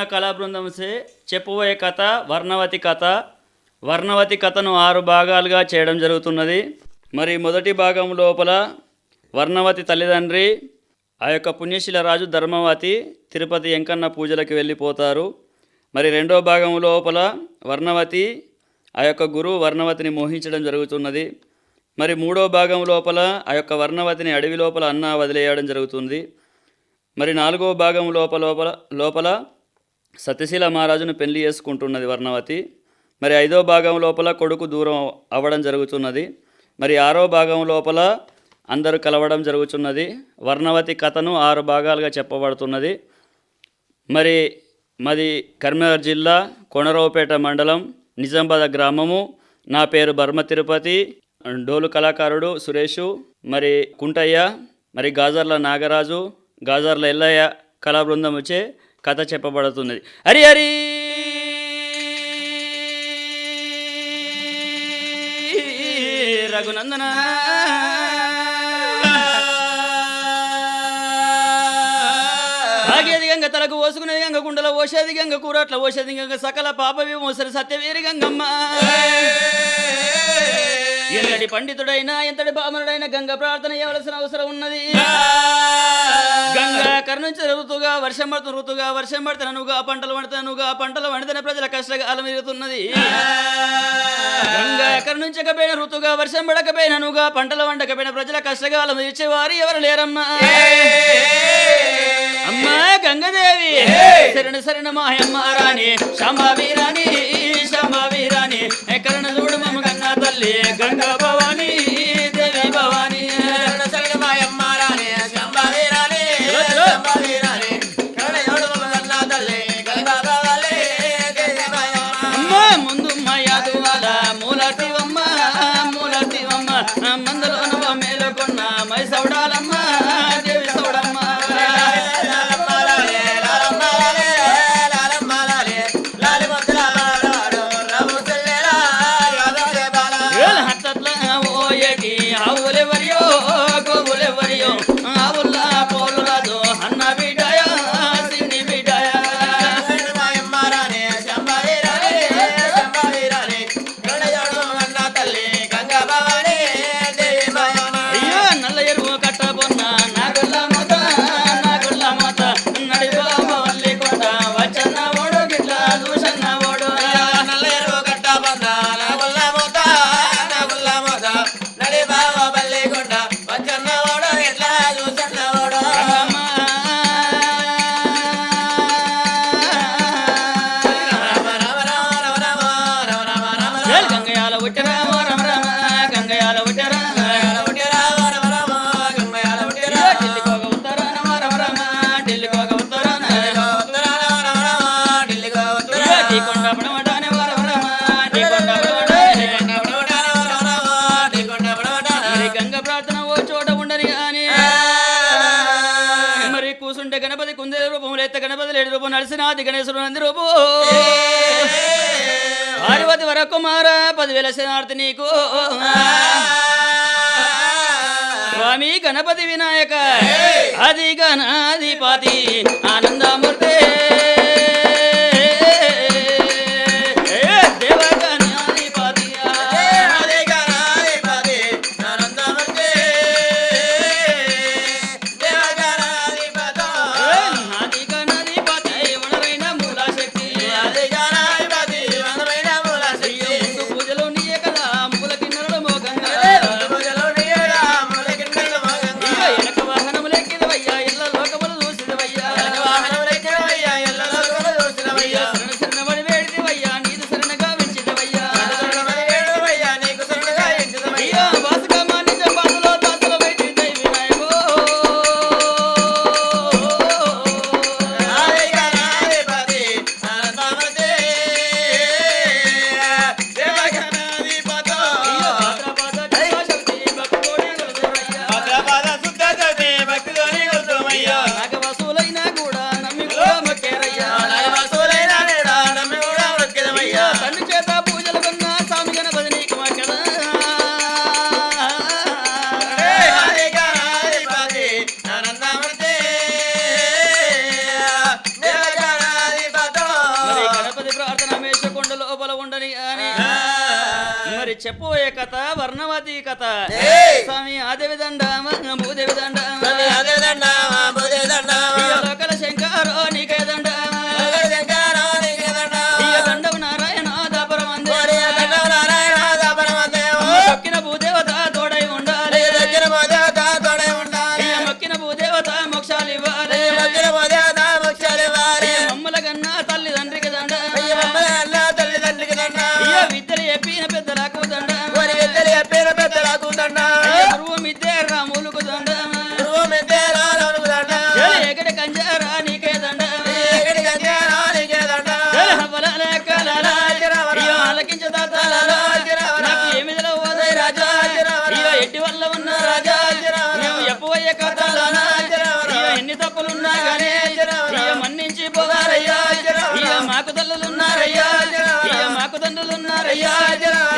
మల్లికార్జున కళాబృందంసే చెప్పబోయే కథ వర్ణవతి కథ. వర్ణవతి కథను ఆరు భాగాలుగా చేయడం జరుగుతున్నది. మరి మొదటి భాగం లోపల వర్ణవతి తల్లిదండ్రి ఆ యొక్క పుణ్యశీల రాజు ధర్మవతి తిరుపతి వెంకన్న పూజలకు వెళ్ళిపోతారు. మరి రెండో భాగం లోపల వర్ణవతి ఆ యొక్క గురువు వర్ణవతిని మోహించడం జరుగుతున్నది. మరి మూడో భాగం లోపల ఆ యొక్క వర్ణవతిని అడవి లోపల అన్న వదిలేయడం జరుగుతుంది. మరి నాలుగో భాగం లోపల లోపల లోపల సత్యశీల మహారాజును పెళ్ళి చేసుకుంటున్నది వర్ణవతి. మరి ఐదో భాగం లోపల కొడుకు దూరం అవ్వడం జరుగుతున్నది. మరి ఆరో భాగం లోపల అందరూ కలవడం జరుగుతున్నది. వర్ణవతి కథను ఆరు భాగాలుగా చెప్పబడుతున్నది. మరి మాది కరీంనగర్ జిల్లా కొనరావుపేట మండలం నిజామాబాద్ గ్రామము. నా పేరు బర్మ తిరుపతి డోలు కళాకారుడు సురేషు మరి కుంటయ్య మరి గాజర్ల నాగరాజు గాజర్ల ఎల్లయ్య కళా బృందం వచ్చే కథ చెప్పబడుతున్నది. హరి హరి! రఘునందన! తాగేది గంగ తలకు ఓసుకునేది గంగ కుండలో ఓసేది గంగ కూరట్ల ఓసేది గంగ సకల పాప విమోసరి సత్యవీరి గంగమ్మ. ఎంతటి పండితుడైనా ఎంతటి బామనుడైనా గంగ ప్రార్థన చేయవలసిన అవసరం ఉన్నది. గంగ కరుణించిన ఋతుగా వర్షం పడుతున్న ఋతుగా వర్షం పడితే నువ్వుగా పంటలు పండుతానుగా పంటలు పండితేనే ప్రజల కష్టకాలం ఎదుగుతున్నది గంగ కరుణించకపోయిన ఋతుగా వర్షం పడకపోయిన నువ్వుగా పంటలు వండకపోయిన ప్రజల కష్టకాలం ఇచ్చేవారు ఎవరు లేరమ్మా? అమ్మా గంగదేవి శరణ శరణ మాయమ్మ రాణి శాంబావి వీరాణి శాంబావి వీరాణి ఎక్కడన చూడు మమ్మ గంగా తల్లి గంగా భవానీ. గణపతి లేడి రూపం నరసింహాది గణేశుడు నంది రూపం. వర కుమార పదివేల శనార్థి నీకు. స్వామి గణపతి వినాయక అది గణాధిపతి ఆనందమూర్తి. చెప్పబోయే కథ వర్ణవతి కథ. స్వామి ఆదేవిదండామా భూదేవిదండామా లోకల శంకరో నీకేదండామా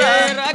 yeah.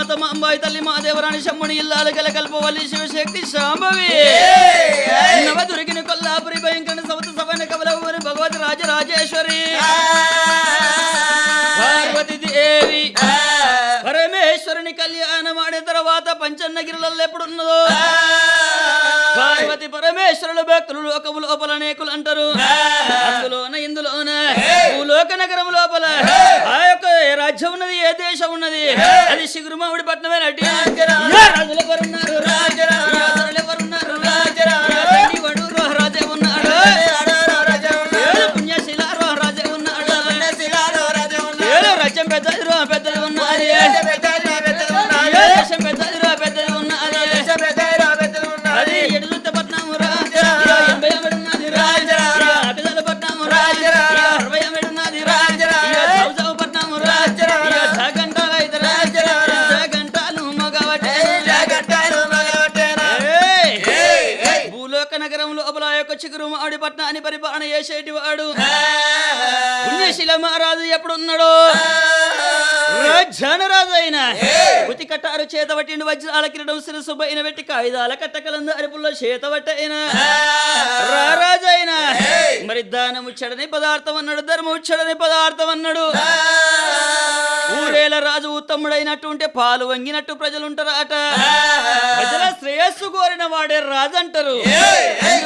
మాత మా తల్లి మా దేవరాణి శమ్ముని ఇల్లాలు గల కల్పవల్లి శివశక్తి శాంభవి నవ దొరికిన కొల్లాపురి భయంకర సవత సవన కవలవరి భగవతి రాజరాజేశ్వరి. పార్వతి దేవి పరమేశ్వరుని కళ్యాణం ఆడిన తర్వాత పంచన్నగిరిలలో ఎప్పుడున్నదో? పార్వతి పరమేశ్వరుల భక్తులు లోకము లోపల అనేకులు అంటారు. అందులోన ఇందులోన భూలోక నగరం లోపల ఆ రాజ్యం ఉన్నది ఏ దేశం ఉన్నది? అది శిగురుమావుడి పట్నమే నటి. రాజుల ఉన్నారు నాడి పట్నాన్ని పరిపాలన చేసేటివాడు పుణ్యశిల మహారాజు ఎప్పుడున్నాడో? రాజానరాజు అయిన. ఉతి కట్టారు చేత వజ్రాల కిరణం శిరసు పైన పెట్టి కాగితాల కట్టకలందు అరుపుల్లో చేత అయిన. రారాజైన మరి దానము చెడని పదార్థం అన్నాడు ధర్మము చెడని పదార్థం అన్నాడు. ఊరేల రాజు ఉత్తముడైనట్టుంటే పాలు వంగినట్టు ప్రజలు ఉంటారట ప్రజల శ్రేయస్సు కోరిన వాడే రాజు అంటారు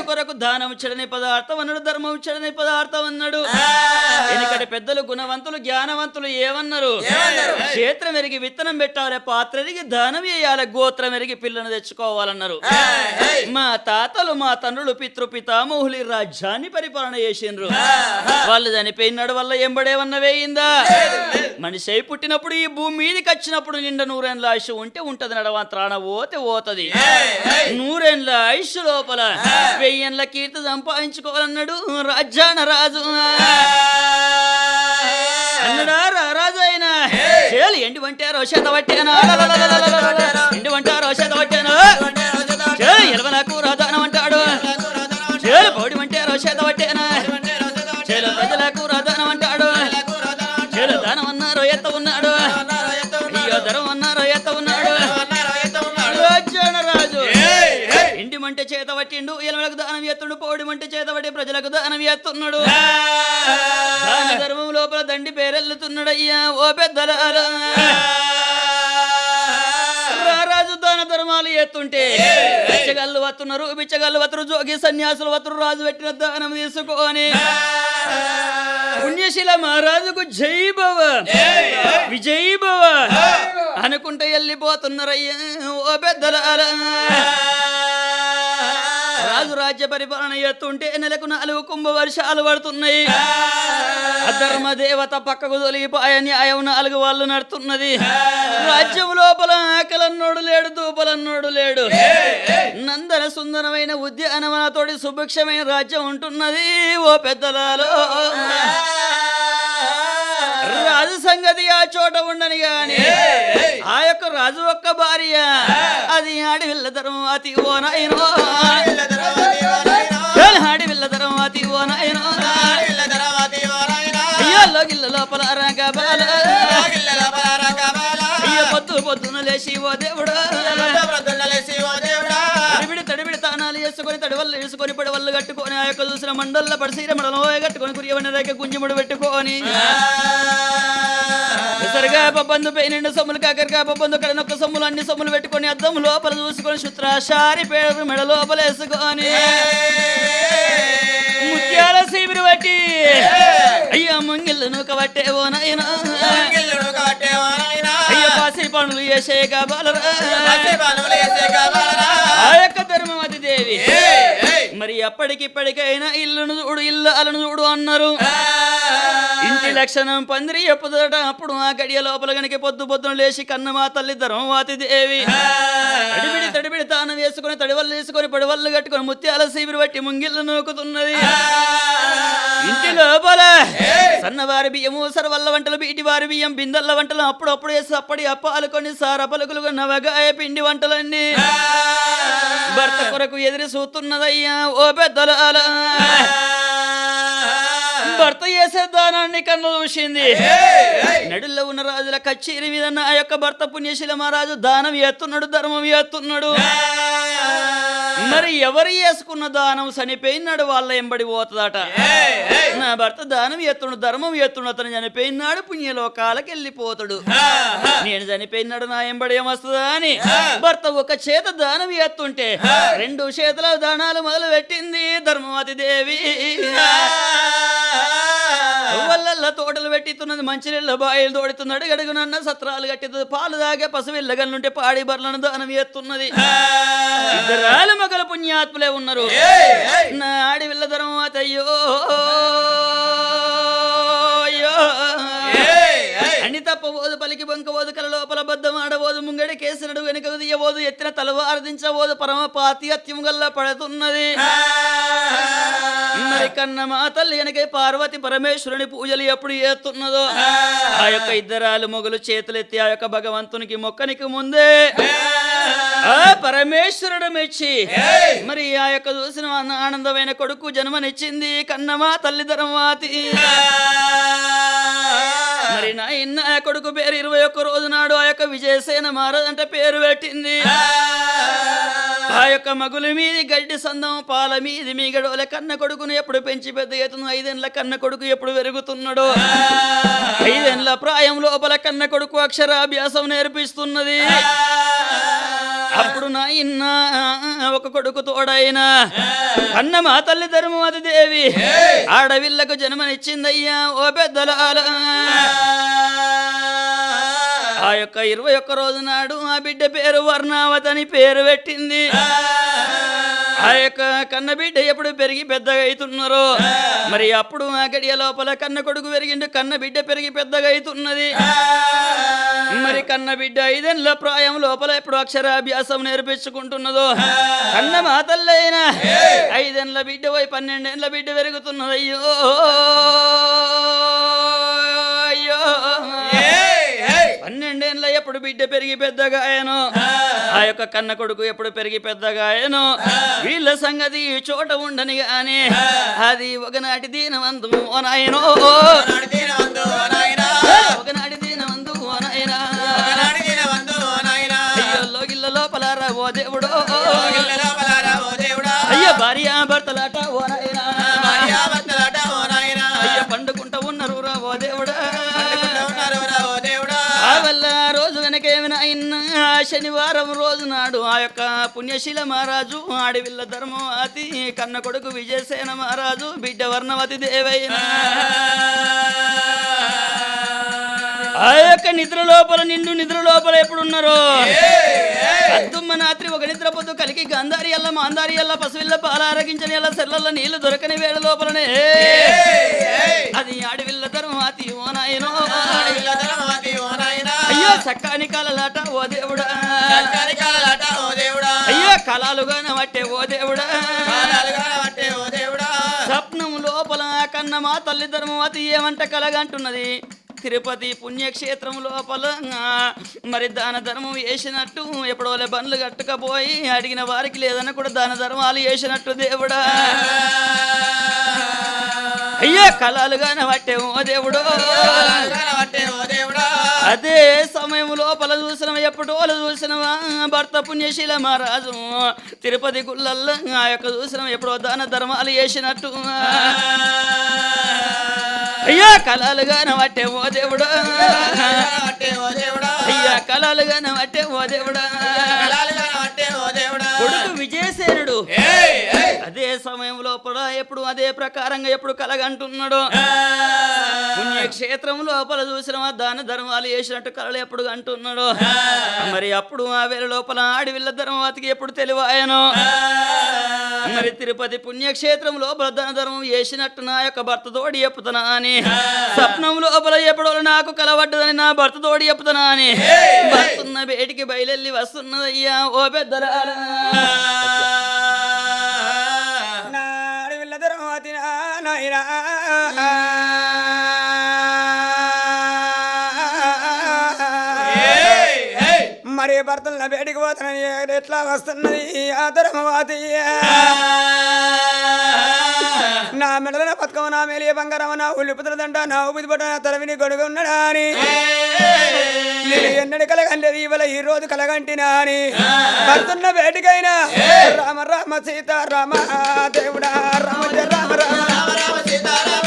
కొరకు దానం ఇచ్చడని పదార్థం అన్నాడు ధర్మం ఇచ్చడని పదార్థం అన్నాడు. ఎనికటి పెద్దలు గుణవంతులు జ్ఞానవంతులు ఏమన్నారు? క్షేత్రం ఎరిగి విత్తనం పెట్టాలి పాత్ర ఎరిగి దానం వేయాలి గోత్రం ఎరిగి పిల్లను తెచ్చుకోవాలన్నారు. మా తాతలు మా తండ్రులు పితృ పితామహులు రాజ్యాన్ని పరిపాలన చేసిండ్రు. వాళ్ళు చనిపోయినాడు వల్ల ఎంబడేమన్నా వేయిందా? మనిషి పుట్టినప్పుడు ఈ భూమి మీదకి వచ్చినప్పుడు నిండా నూరేళ్ళ ఆయుష్ ఉంటే ఉంటది నడవ త్రాణ పోతే పోతది. నూరేళ్ళ ఆయుష్ లోపల వెయ్యేళ్ళ కీర్తి సంపాదించుకోవాలన్నాడు రాజ్యాన రాజు. అన్నడా రాజు అయినా. ఎండి వంటారో చేత పట్టానా? ఎండి వంటారో చేత పట్టాను? మంటే చేత పట్టిండు ఎలవలకు దానం ఎత్తుండు పౌడి మంటే చేత పట్టి ప్రజలకు దానం ఎత్తున్నాడు ధర్మం లోపల దండి పేరెళ్తున్నాడయ్యా ఓ పెద్దలారా. రారాజు దాన ధర్మాలు ఎత్తుంటే బిచ్చగాళ్ళు వస్తున్నారు బిచ్చగాళ్ళు వతురు జోగి సన్యాసులు వతురు రాజు పెట్టిన దానం తీసుకొని. పుణ్యశీల మహారాజుకు జై భవ. విజయ్ భవ. అనుకుంటే వెళ్ళిపోతున్నారయ్యా ఓ పెద్దలారా. రాజు రాజ్య పరిపాలన ఎత్తుంటే నెలకు నాలుగు కుంభ వర్షాలు పడుతున్నాయి. అధర్మ దేవత పక్కకు తొలగిపోయా న్యాయం నాలుగు వాళ్ళు నడుతున్నది. రాజ్యం లోపల ఆకలన్నోడు లేడు దూపలన్నోడు లేడు. నందన సుందరమైన ఉద్యానవనతోటి సుభిక్షమైన రాజ్యం ఉంటున్నది ఓ పెద్దలాలో. రాజు సంగతి ఆ చోట ఉండని గాని ఆ యొక్క రాజు ఒక్క భార్య. అది ఆడివిల్ల తర్వాత ఓ నాయనో ఆడివిల్ల తర్వాత ఓ నాయనో అయ్యో గిల్ల లోపల రంగబాల అయ్యో పొద్దు పొద్దున లేచి ఓ దేవుడా. తడివల్లు వేసుకొని పడవల్లు కట్టుకొని ఆ యొక్క చూసిన మండల్ల పడిసీర మడలో కట్టుకొని కురియవన్న దగ్గర గుంజముడు పెట్టుకొని. సరిగా పబ్బందు పేనిండు సొమ్ములు కాకరగా పబ్బందు కడనొక్క సొమ్ములు అన్ని సొమ్ములు పెట్టుకొని అద్దం లోపల చూసుకొని శుత్రాశారి పేరు మెడ లోపల వేసుకొని. ముత్యాల సీమిరి బట్టి అయ్యా ముంగిళ్ళు నూక నాయనా. అయ్యో పాసి పనులు చేసే కావాలరా యొక్క ధర్మవతి దేవి. మరి ఎప్పటికిప్పటికైనా ఇల్లును చూడు ఇల్లు అలను చూడు అన్నారు. ఇంటి లక్షణం పందిరి ఎప్పుదట అప్పుడు ఆ గడియ లోపల గనికి పొద్దు పొద్దున లేచి కన్న మా తల్లి ధర్మవతి దేవి. తడిబిడి తడిబిడి తానం వేసుకొని తడివల్లు వేసుకొని పడివల్లు కట్టుకొని ముత్యాల సీబిరి బట్టి ముంగిళ్ళు నూకుతున్నది. ఇంటి లోపల. సన్నవారి బియ్యము సరవల్ల వంటలు బీటి వారి బియ్యం బిందల్ల వంటలు అప్పుడప్పుడు వేసి అప్పటి అప్పాలు కొన్ని సార పలుకులు నవగాయ పిండి వంటలన్నీ. భర్త కొరకు ఎదురు చూస్తున్నదయ్యా ఓ పెద్దల భర్త చేసే దానాన్ని కన్ను చూసింది నడుల్లో ఉన్న రాజుల కచ్చేరి మీద నా యొక్క భర్త పుణ్యశీల మహారాజు దానం ఎత్తున్నాడు ధర్మం ఎత్తున్నాడు. మరి ఎవరు చేసుకున్న దానం చనిపోయినాడు వాళ్ళ ఎంబడి పోతుందట? నా భర్త దానం ఎత్తుడు ధర్మం ఎత్తుడు అతను చనిపోయినాడు పుణ్యలోకాలకు వెళ్ళిపోతాడు. నేను చనిపోయినాడు నా ఎంబడి ఏమొస్తుందా అని భర్త ఒక చేత దానం ఎత్తుంటే రెండు చేతుల దానాలు మొదలు పెట్టింది ధర్మవతి దేవి. వల్ల తోటలు పెట్టిస్తున్నది మంచినీళ్ళ బాయిలు తోడుతున్నాడు గడుగునన్న సత్రాలు కట్టిస్తుంది పాలు తాగే పశువు ఇళ్ళగల్లుంటే పాడి బర్లను దానం ఎత్తున్నది ఇద్దరాలు మగల పుణ్యాత్ములే ఉన్నారు. నా ఆడి విల్ల ధర్మవతి చెప్పబోదు తప్పబోదు పలికి బంకబోదు కల లోపల బద్దం ఆడబోదు ముంగడి కేసునడు వెనుక దియబోదు ఎత్తిన తలవారదించబోదు పరమ పాతి గల్లా పడుతున్నది. మరి కన్న మా తల్లి వెనక పార్వతి పరమేశ్వరుని పూజలు ఎప్పుడు చేస్తున్నదో? ఆ యొక్క ఇద్దరాలు మొగలు చేతులెత్తి ఆ యొక్క భగవంతునికి మొక్కనికి ముందే. ఆ పరమేశ్వరుడు మెచ్చి మరి ఆ యొక్క చూసిన ఆనందమైన కొడుకు జన్మనిచ్చింది కన్నమా తల్లి మరి నా ఇన్న ఆ కొడుకు పేరు ఇరవై ఒక్క రోజు నాడు ఆ యొక్క విజయసేన మహారాజ్ అంటే పేరు పెట్టింది. ఆ యొక్క మగుల మీది గడ్డి సందం పాల మీది మీ గడవల కన్న కొడుకును ఎప్పుడు పెంచి పెద్ద ఎత్తును? ఐదేళ్ళ కన్న కొడుకు ఎప్పుడు పెరుగుతున్నాడో? ఐదేళ్ళ ప్రాయం లోపల కన్న కొడుకు అక్షరాభ్యాసం నేర్పిస్తున్నది. అప్పుడు నా ఇన్న ఒక కొడుకు తోడైన అన్న మా తల్లి ధర్మవతి దేవి ఆడవిల్లకు జన్మనిచ్చిందయ్యా ఓ పెద్దలాల ఆ యొక్క ఇరవై ఒక్క రోజు నాడు ఆ బిడ్డ పేరు వర్ణావతి అని పేరు పెట్టింది. ఆ యొక్క కన్న బిడ్డ ఎప్పుడు పెరిగి పెద్దగా అవుతున్నారు మరి అప్పుడు ఆ గడియ లోపల కన్న కొడుకు పెరిగిండు కన్న బిడ్డ పెరిగి పెద్దగా అవుతున్నది మరి కన్న బిడ్డ ఐదేళ్ళ ప్రాయం లోపల ఎప్పుడు అక్షరాభ్యాసం నేర్పించుకుంటున్నదో? కన్న మాతల్లైనా ఐదేళ్ళ బిడ్డ పోయి పన్నెండేళ్ళ బిడ్డ పెరుగుతున్నది. అయ్యో అయ్యో. పన్నెండేళ్ళ ఎప్పుడు బిడ్డ పెరిగి పెద్దగా ఆయను ఆ. యొక్క కన్న కొడుకు ఎప్పుడు పెరిగి పెద్దగా ఆయను వీళ్ళ సంగతి చోట ఉండని గాని అది ఒకనాటి దీనవంతు ఓ నాయనో ఒకనాటి దీనవంతు ఓ నాయనా అయ్యో లోపల రా ఓ దేవుడో. అయ్యో భార్య భర్తలాట ఓ నాయనా శనివారం రోజు నాడు ఆ యొక్క పుణ్యశీల మహారాజు ఆడవిల్ల ధర్మవతి కన్న కొడుకు విజయసేన మహారాజు బిడ్డ వర్ణవతి దేవైన. ఆ యొక్క నిద్ర లోపల నిండు నిద్ర లోపల ఎప్పుడున్నారో? అద్దుమ్మ నాత్రి ఒక నిద్ర పొద్దు కలిగి గంధారి ఎల్ల మాందారి ఎల్ల పసువిల్ల పాలారగించని ఎల్ల సెల్లల్ల నీళ్ళు దొరకని వేళ లోపలనే. అది ఆడవిల్ల ధర్మవతి ఓ నాయనో. అయ్యో! చక్కని కలలాట ఓ దేవుడా. అయ్యో కళాలుగా నవట్టే ఓ దేవుడా. స్వప్నం లోపల కన్న మా తల్లి ధర్మవతి ఏమంట కలగంటున్నది. తిరుపతి పుణ్యక్షేత్రం లోపల మరి దాన ధర్మం వేసినట్టు ఎప్పుడోలే బండ్లు కట్టుకపోయి అడిగిన వారికి లేదన్న కూడా దాన ధర్మాలు వేసినట్టు దేవుడా. అయ్యో కళలు నవట్టే ఓ దేవుడు. అదే సమయం లోపల చూసిన ఎప్పుడోలు చూసినవా భర్త పుణ్యశీల మహారాజు తిరుపతి గుళ్ళల్లో ఆ యొక్క చూసిన ఎప్పుడో దాన ధర్మాలు చేసినట్టు అయ్యా! కళలుగా నవట్టే ఓ దేవుడు. అయ్యా కళలుగా నవట్టే ఓ దేవుడా. కొడుకు విజయసేనుడు. అదే సమయం లోపల ఎప్పుడు అదే ప్రకారంగా ఎప్పుడు కలగంటున్నాడు. పుణ్యక్షేత్రం లోపల చూసిన దాన ధర్మాలు చేసినట్టు కళలు ఎప్పుడు అంటున్నాడు మరి అప్పుడు ఆ వేళ లోపల ఆడివిల్ల ధర్మవతికి ఎప్పుడు తెలివాయను. మరి తిరుపతి పుణ్యక్షేత్రం లోపల దాన ధర్మం చేసినట్టు నా యొక్క భర్త తోడి చెప్పుతున్నా అని. స్వప్నం లోపల ఎప్పుడో నాకు కలవడ్డదని నా భర్త తోడి చెప్పుతున్నా అని భర్తున్న బయటికి బయలెళ్ళి వస్తున్నదయ్యా ఓ పెద్దరాలా నాడు నాయనా. మరి భర్తల బయటికి పోతానని ఎట్లా వస్తున్నది? ఆ ధర్మవతి నా మెడల బతుకమ్మ నా మేలియ బంగారం నా ఉల్లిపుతులదంట నా ఊపిది పట్ట నా తలవిని గొడుగు ఉన్నాడా అని నేను ఎన్నడి కలగంటది ఇవాళ ఈ రోజు కలగంటినా అని భర్తున్న బయటికైనా. రామ రామ సీత రామ దేవుడా రామ జయ రామ రామ. ఓరి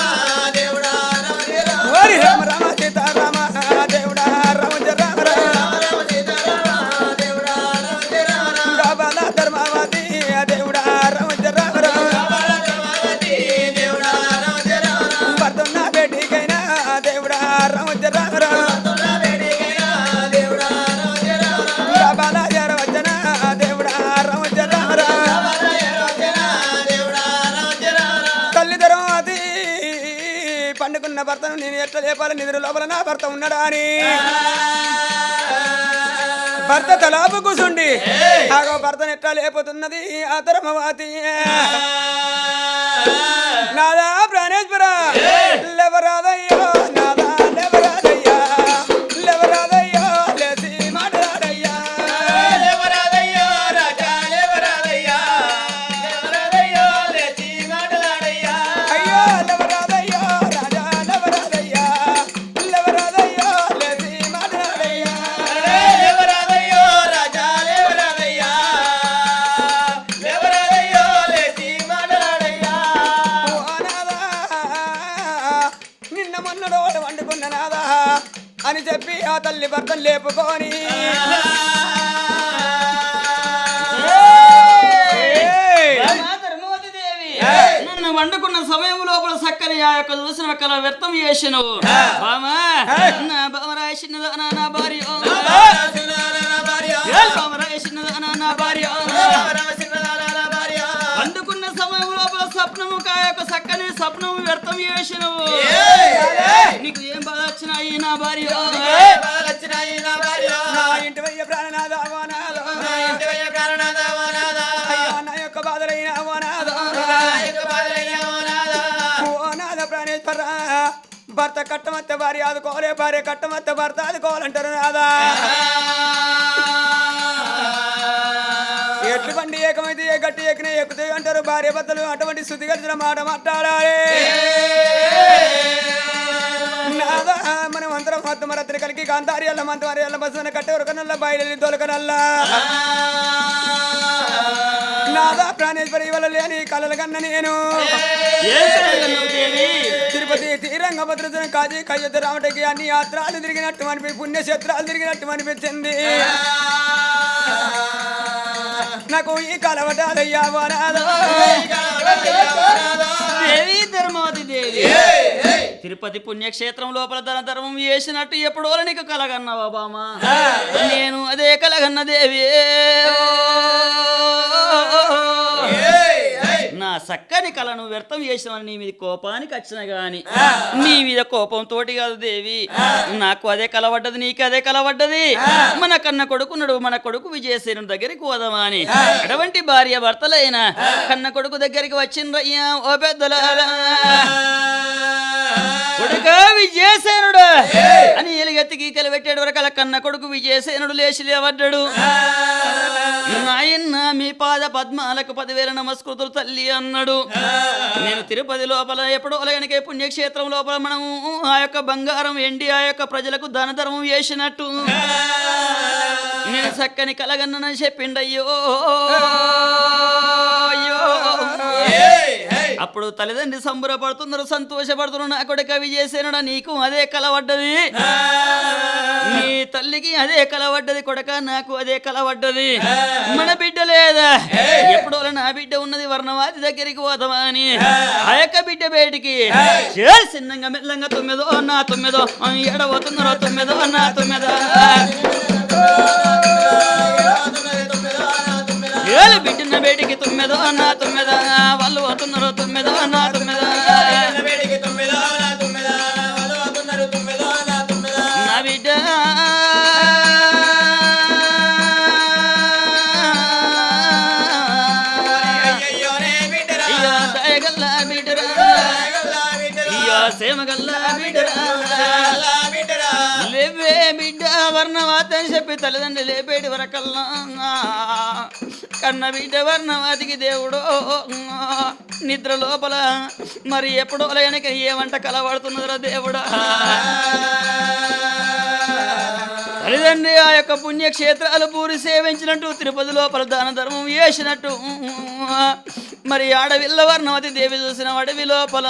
భర్తను నేను ఎట్లా లేపాలి? నిద్ర లోపల నా భర్త ఉన్నాడా అని. భర్త తలాపు కూసుండి. ఆగో భర్తను ఎట్లా లేపుతున్నది? ఆ. ధర్మవతి నాదా ప్రాణేశ్వర. లేవరాదయ్యో. కళ వ్యర్థం చేసినవు. బామా? నా బామరాయ చిన్నదానా నా భార్య. ఏ బామరాయ చిన్నదానా నా భార్య. వండుకున్న సమయం లోపల స్వప్నము కా యొక్క చక్కని స్వప్నము వ్యర్థం చేసినవు. నీకు ఏం బాధ వచ్చినాయి నా భార్య? నా ఇంటి వయ్య ప్రాణనాథ భర్త కట్టమత్త భార్య ఆదుకోలే భార్య కట్టమత్త భర్త ఆదుకోవాలంటారు నాదా. ఎట్లు బండి ఏకమైతే ఏ గట్టి ఎక్కిన ఎక్కుతాయి అంటారు భార్య భర్తలు అటువంటి శుద్ధి కలిసిన మాట మాట్లాడాలి. నాదా మనం అందరం మొత్తం రత్న కలిగి కాంతారి అల్ల మంతవారి అల్ల బస్సున కట్టే ఉరకనల్ల బయలు దొలకనల్లా నాదా ప్రాణేశ్వరి వల్ల లేని కలలు కన్న నేను? తిరుపతి తీరంగ భద్రతన కాజీ కయ్యత రామటకి అన్ని యాత్రలు తిరిగినట్టు అనిపి పుణ్యక్షేత్రాలు తిరిగినట్టు అనిపించింది. నాకు ఈ కలవటాలయ్యా వరాదా. దేవి ధర్మవతి దేవి. తిరుపతి పుణ్యక్షేత్రం లోపల ధన ధర్మం చేసినట్టు ఎప్పుడో నీకు కలగన్నావా బామా నేను అదే కలగన్న దేవి. చక్కని కళను వ్యర్థం చేసినవని నీ మీద కోపానికి వచ్చిన గాని. నీ మీద కోపం తోటి కాదు దేవి. నాకు అదే కలవడ్డది నీకు అదే కలవడ్డది మన కన్న కొడుకున్నాడు మన కొడుకు విజయసేను దగ్గరికి పోదామా అని అటువంటి భార్య భర్తలైన కన్న కొడుకు దగ్గరికి వచ్చిండ్రయ్యా ఓ పెద్దలారా కొడుక విజయసేనుడు? అని ఎలుగెత్తి పెట్టాడు వరకు అలా కన్న కొడుకు విజయసేనుడు లేచి లేవడ్డాడు. నాయన్న మీ పాద పద్మాలకు పదివేల నమస్కృతులు తల్లి అన్నాడు. నేను తిరుపతి లోపల ఎప్పుడో అలాగనికే పుణ్యక్షేత్రం లోపల మనము ఆ యొక్క బంగారం ఎండి ఆ యొక్క ప్రజలకు దాన ధర్మం చేసినట్టు. నేను చక్కని కలగన్నని చెప్పిండయ్యో. అప్పుడు తల్లిదండ్రి సంబరపడుతున్నారు సంతోషపడుతున్నారు. నా కొడుకు అవి చేసేనడా? నీకు అదే కలవడ్డది నీ తల్లికి అదే కలవడ్డది కొడక నాకు అదే కలవడ్డది మన బిడ్డ లేదా? ఎప్పుడో నా బిడ్డ ఉన్నది వర్ణవాది దగ్గరికి పోతామా అని. ఆ యొక్క బిడ్డ బయటికి చే చిన్నంగా మెల్లంగా తొమ్మిదో నా తొమ్మిదో. ఎడబోతున్నారో తొమ్మిదో నా తొమ్మిదో. చెప్పి తల్లిదండ్రి లేపేటి వరకల్లా. కన్న బిడ్డ వర్ణవాతికి దేవుడు. నిద్ర లోపల మరి ఎప్పుడో లేనక ఏమంట కలబడుతున్నదిరా దేవుడా? తల్లిదండ్రి ఆ యొక్క పుణ్యక్షేత్రాలు పూరి సేవించినట్టు తిరుపతి లోపల దాన ధర్మం చేసినట్టు మరి ఆడవిల్ల వర్ణవతి దేవి చూసిన అడవి లోపల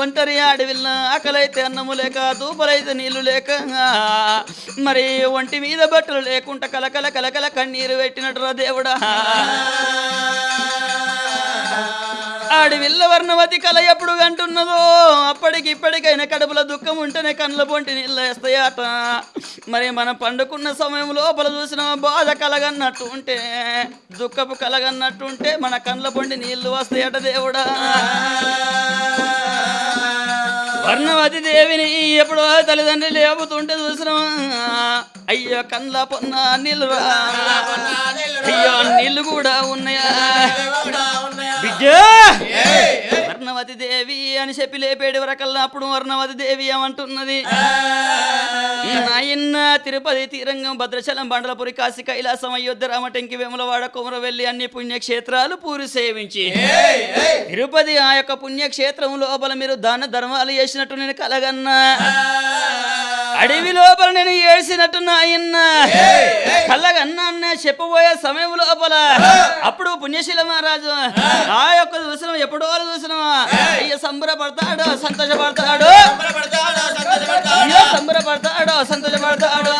ఒంటరి ఆడవిల్ల ఆకలైతే అన్నము లేక తూపలైతే నీళ్ళు లేక మరి ఒంటి మీద బట్టలు లేకుండా కలకల కలకల కన్నీరు పెట్టినట్టురా దేవుడా. ఆడి విల్లవర్ణవతి కల ఎప్పుడు అంటున్నదో అప్పటికి ఇప్పటికైనా కడుపులో దుఃఖం ఉంటేనే కండ్ల పొంటి నీళ్ళేస్తాయట మరి మనం పండుకున్న సమయం లోపల చూసిన బాధ కలగన్నట్టు ఉంటే దుఃఖపు కలగన్నట్టు ఉంటే మన కండ్ల పొంటి నీళ్ళు వస్తాయట దేవుడా. వర్ణవతి దేవిని ఎప్పుడో తల్లిదండ్రులు లేపుతుంటే చూసినా అయ్యో కండ్ల పొన్న రా. అయ్యో నీళ్ళు కూడా ఉన్నాయా? వర్ణవతి దేవి అని చెప్పి లేపేడు వరకల్లా అప్పుడు వర్ణవతి దేవి ఏమంటున్నది? నాయన్న తిరుపతి తీరంగం భద్రాచలం బండలపురి కాశీ కైలాసం అయోధ్య రామటంకి వేములవాడ కుమరవెల్లి అన్ని పుణ్యక్షేత్రాలు పూరి సేవించి తిరుపతి ఆ యొక్క పుణ్యక్షేత్రం లోపల మీరు దాన ధర్మాలు చేసినట్టు నేను కలగన్నా. అడవి లోపల నేను ఏడ్చినట్టు నాయన్న కళ్ళగన్నా చెప్పబోయే సమయం లోపల. అప్పుడు పుణ్యశీల మహారాజు ఆ. యొక్క చూసిన ఎప్పుడో చూసిన అయ్య సంబరపడతాడు సంతోషపడతాడు. సంబరపడతాడు సంతోషపడతాడు.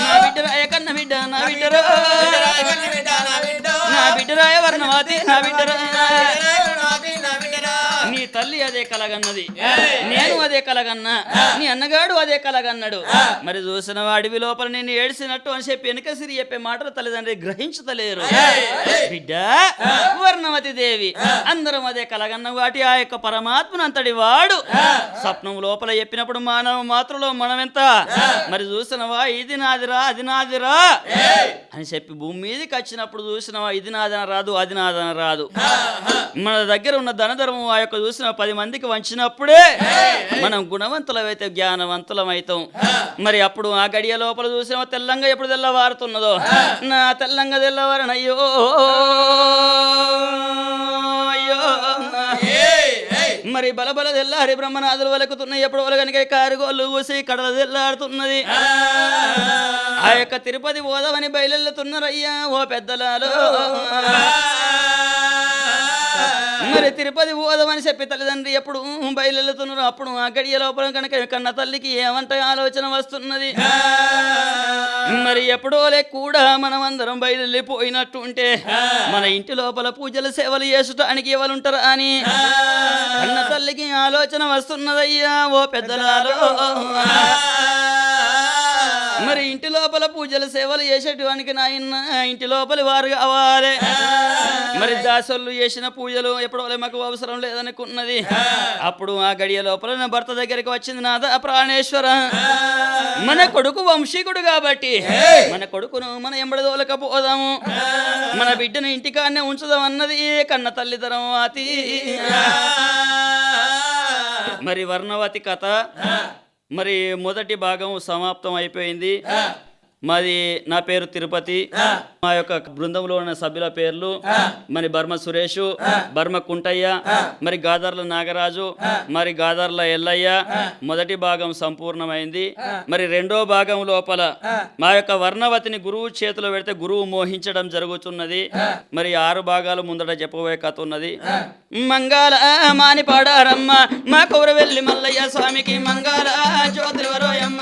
నా బిడ్డరాయ కన్న బిడ్డ నా బిడ్డరా నా బిడ్డరాయ వర్ణవాది నా బిడ్డరాయ నీ తల్లి అదే కలగన్నది. నేను అదే కలగన్నా. నీ అన్నగాడు అదే కలగన్నాడు. మరి చూసిన అడవి లోపల నేను ఏడ్చినట్టు అని చెప్పి వెనుక సిరి చెప్పే మాటలు తల్లిదండ్రి గ్రహించతలేరు. బిడ్డ వర్ణవతి దేవి అందరం అదే కలగన్న వాటి ఆ యొక్క పరమాత్మను అంతటి వాడు. స్వప్నం లోపల చెప్పినప్పుడు మానవ మాత్రలో మనమెంత? మరి చూసినవా ఇది నాదిరా అది నాదిరా అని చెప్పి భూమి మీదకి వచ్చినప్పుడు చూసినవా ఇది నాదన రాదు అది నాదన రాదు. మన దగ్గర ఉన్న ధనధర్మం ఆ యొక్క చూసిన పది మందికి వంచినప్పుడే మనం గుణవంతులమైతే జ్ఞానవంతులమైతాం. మరి అప్పుడు ఆ గడియ లోపల చూసిన తెల్లంగా ఎప్పుడు తెల్లవారుతున్నదో? నా తెల్లంగా తెల్లవారనయ్యో అయ్యో మరి బలబల తెల్లారి బ్రహ్మనాథులు వలకుతున్నాయి ఎప్పుడు వలగనిక కారుగోళ్ళు ఊసి కడల తెల్లాడుతున్నది ఆ యొక్క తిరుపతి పోదామని బయలుతున్నారయ్యా ఓ పెద్దలాలో. మరి తిరుపతి పోదామని చెప్పి తల్లిదండ్రి ఎప్పుడు బయలుతున్నారు అప్పుడు ఆ గడియ లోపల కనుక కన్న తల్లికి ఏమంట ఆలోచన వస్తున్నది? మరి ఎప్పుడోలే కూడా మనం అందరం బయలుపోయినట్టు ఉంటే మన ఇంటి లోపల పూజలు సేవలు చేసుటానికి ఎవరు ఉంటారా అని? కన్న తల్లికి ఆలోచన వస్తున్నదయ్యా ఓ పెద్దలారో. మరి ఇంటి లోపల పూజలు సేవలు చేసేటువంటి నాయన ఇంటి లోపలి వారు కావాలి. మరి దాసోళ్ళు చేసిన పూజలు ఎప్పుడో మాకు అవసరం లేదనుకున్నది. అప్పుడు ఆ గడియ లోపల నా భర్త దగ్గరికి వచ్చింది నాద ప్రాణేశ్వర. మన కొడుకు వంశీకుడు కాబట్టి మన కొడుకును మన ఎంబడదోలకపోదాము మన బిడ్డను ఇంటికాన్నే ఉంచుదాం అన్నది కన్న తల్లిదరం అతి మరి వర్ణవతి కథ. మరి మొదటి భాగం సమాప్తం అయిపోయింది. మాది నా పేరు తిరుపతి. మా యొక్క బృందంలో ఉన్న సభ్యుల పేర్లు మరి బర్మ సురేష్ బర్మ కుంటయ్య మరి గాదర్ల నాగరాజు మరి గాదర్ల ఎల్లయ్య. మొదటి భాగం సంపూర్ణమైంది. మరి రెండో భాగం లోపల మా యొక్క వర్ణవతిని గురువు చేతిలో పెడితే గురువు మోహించడం జరుగుతున్నది. మరి ఆరు భాగాలు ముందట చెప్పబోయే కథ ఉన్నది. మంగళ మాని పాడారమ్మ. మా కౌర వెళ్ళి మల్లయ్య స్వామికి మంగళ జ్యోతివరోయమ్మ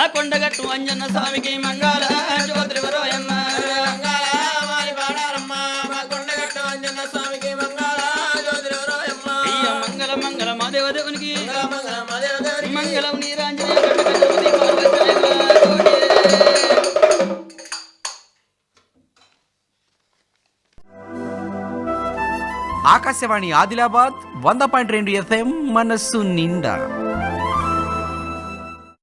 పాడారమ్మ కొండగట్టు అంజన్న స్వామికి మంగళ జ్యోతివరోయమ్మ అయ్య మంగళ మంగళ మాదేవ దేవునికి మంగళం నీరాంజనేయ ఆకాశవాణి ఆదిలాబాద్ వంద పాయింట్ రెండు ఎఫ్ఎం మనస్సు నిండా.